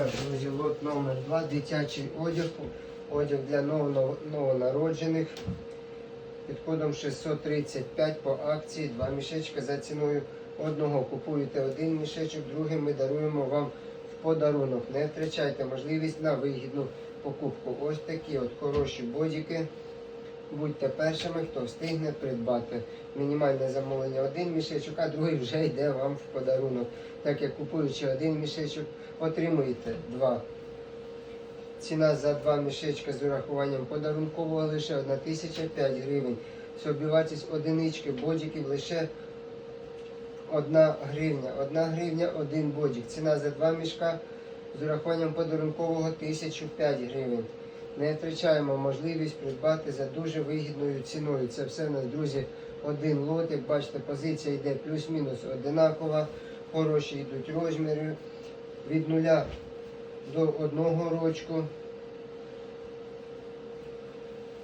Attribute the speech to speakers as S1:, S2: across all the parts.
S1: Так, друзі, лот номер 2 дитячий одяг. Одяг для новонароджених. Під кодом 635 по акції. Два мішечка за ціною одного. Купуєте один мішечок, другий ми даруємо вам в подарунок. Не втрачайте можливість на вигідну покупку. Ось такі от хороші бодіки. Будьте першими, хто встигне придбати. Мінімальне замовлення один мішечок, а другий вже йде вам в подарунок. Так як купуючи один мішечок, отримуєте два. Ціна за два мішечка з урахуванням подарункового лише 1005 гривень. Собівартість одинички бодіків лише 1 гривня. 1 гривня, один бодік. Ціна за два мішка з урахуванням подарункового 1005 гривень. Не втрачаємо можливість придбати за дуже вигідною ціною. Це все в нас, друзі, один лот. Як бачите, позиція йде плюс-мінус одинакова. Хороші йдуть розміри від нуля до одного рочку.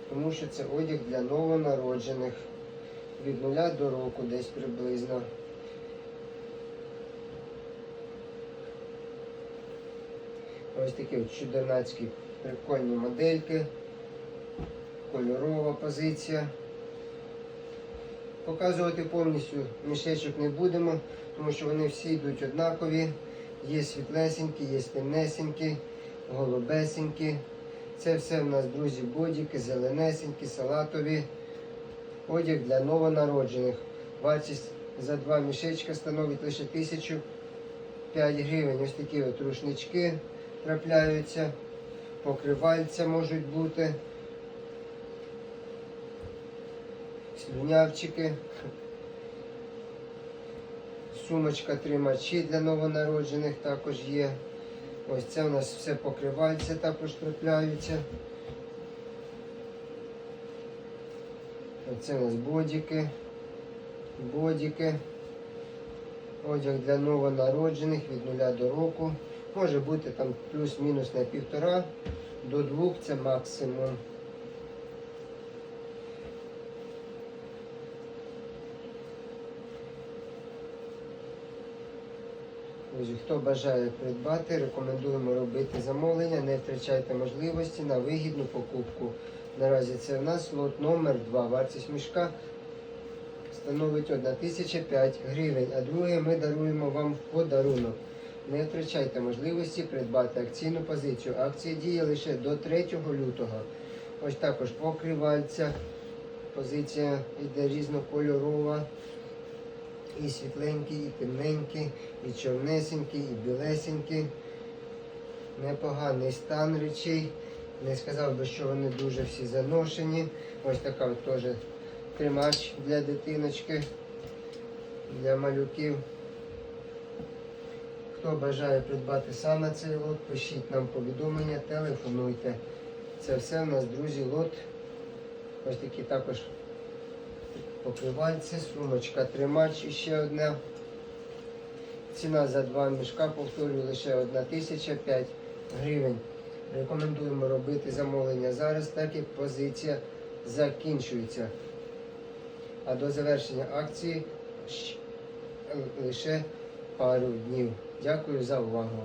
S1: Тому що це одяг для новонароджених. Від нуля до року десь приблизно. Ось такі от чудернацькі прикольні модельки. Кольорова позиція. Показувати повністю мішечок не будемо, тому що вони всі йдуть однакові. Є світлесенькі, є темнесенькі, голубесенькі. Це все в нас, друзі, бодіки, зеленесенькі, салатові. Одяг для новонароджених. Вартість за два мішечка становить лише 1005 гривень. Ось такі от рушнички трапляються, покривальця можуть бути, слюнявчики, сумочка тримачі для новонароджених також є. Ось це у нас все покривальця також трапляються. Оце у нас бодіки, бодіки. Одяг для новонароджених від нуля до року. Може бути там плюс-мінус на півтора до двох це максимум. Друзі, хто бажає придбати, рекомендуємо робити замовлення, не втрачайте можливості на вигідну покупку. Наразі це в нас лот номер 2. Вартість мішка становить 1005 гривень, а друге ми даруємо вам в подарунок. Не втрачайте можливості придбати акційну позицію. Акція діє лише до 3 лютого. Ось також покривальця. Позиція йде різнокольорова. І світленькі, і темненькі, і чорнесенькі, і білесенькі. Непоганий стан речей. Не сказав би, що вони дуже всі заношені. Ось така от теж тримач для дитиночки, для малюків. Хто бажає придбати саме цей лот, пишіть нам повідомлення, телефонуйте. Це все у нас, друзі, лот. Ось такі також покривальці, сумочка тримач ще одна. Ціна за два мішка, повторюю, лише 1005 гривень. Рекомендуємо робити замовлення зараз, так як позиція закінчується. А до завершення акції лише пару днів. Дякую за увагу.